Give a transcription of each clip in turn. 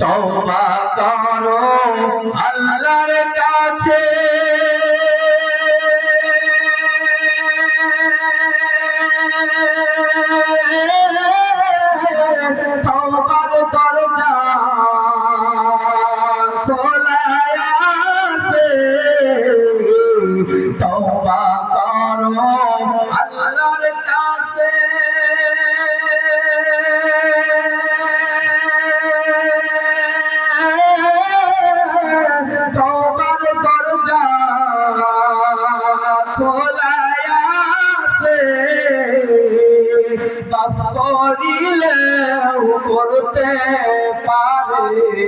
তওবা করো আল্লাহর কাছে। তওবার দরজা খোলা আছে তওবা করো আল্লাহর কাছে। খোলা আছে বাপ করিলেও করতে পারে।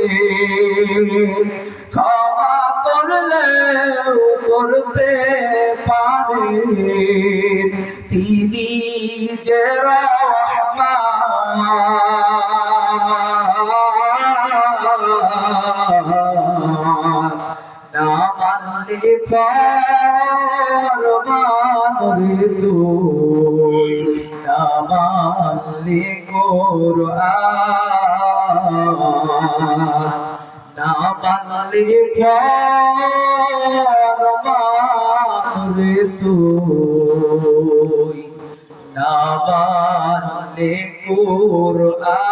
ক্ষমা করলেও করতে পারে। তিনি যে রহমান না মানলে ফরমান রে তুই না মানলে কোরআন না মানলে ফরমান রে তুই না মানলে কোরআন।